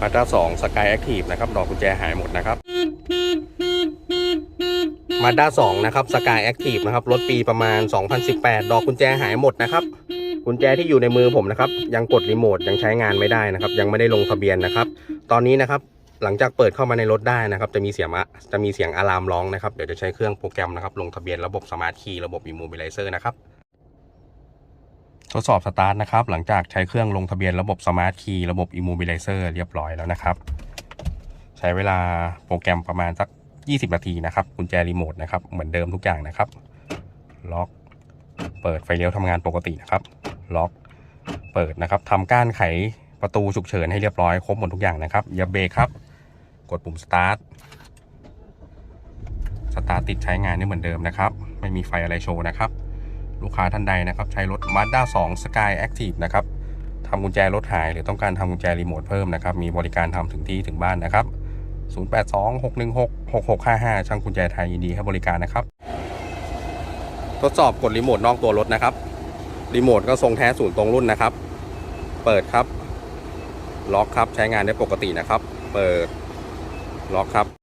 มาด้าสองสกายแอคทีฟนะครับดอกกุญแจหายหมดนะครับมาด้าสองนะครับสกายแอคทีฟนะครับรถปีประมาณ 2018 ดอกกุญแจหายหมดนะครับกุญแจที่อยู่ในมือผมนะครับ ยังกดรีโมทยังใช้งานไม่ได้นะครับ ยังไม่ได้ลงทะเบียนนะครับ ตอนนี้นะครับหลังจากเปิดเข้ามาในรถได้นะครับ จะมีเสียงอะจะมีเสียงอะลามร้องนะครับ เดี๋ยวจะใช้เครื่องโปรแกรมนะครับ ลงทะเบียนระบบสมาร์ทคีย์ระบบอิมูบิไลเซอร์นะครับ ทดสอบสตาร์ทนะครับ หลังจากใช้เครื่องลงทะเบียนระบบสมาร์ทคีย์ระบบอิมูบิไลเซอร์เรียบร้อยแล้วนะครับ ใช้เวลาโปรแกรมประมาณสัก 20 นาทีนะครับกุญแจรีโมทนะครับ เหมือนเดิมทุกอย่างนะครับ ล็อก เปิดไฟเลี้ยวทำงานปกตินะครับ ล็อก เปิดนะครับทำก้านไขประตูฉุกเฉินให้เรียบร้อยครบหมดทุกอย่างนะครับ อย่าเบรกครับ กดปุ่มสตาร์ทสตาร์ทติดใช้งานได้เหมือนเดิมนะครับ ไม่มีไฟอะไรโชว์นะครับ ลูกค้าท่านใดนะครับ ใช้รถ Mazda 2 Sky Active นะครับทำกุญแจรถหาย หรือต้องการทำกุญแจรีโมทเพิ่มนะครับ มีบริการทำถึงที่ถึงบ้านนะครับ 0826166655 ช่างกุญแจไทยยินดีให้บริการนะครับ ทดสอบกดรีโมทนอกตัวรถนะครับ รีโมทก็ทรงแท้ศูนย์ตรงรุ่นนะครับ เปิดครับ ล็อกครับ ใช้งานได้ปกตินะครับ เปิด ล็อกครับ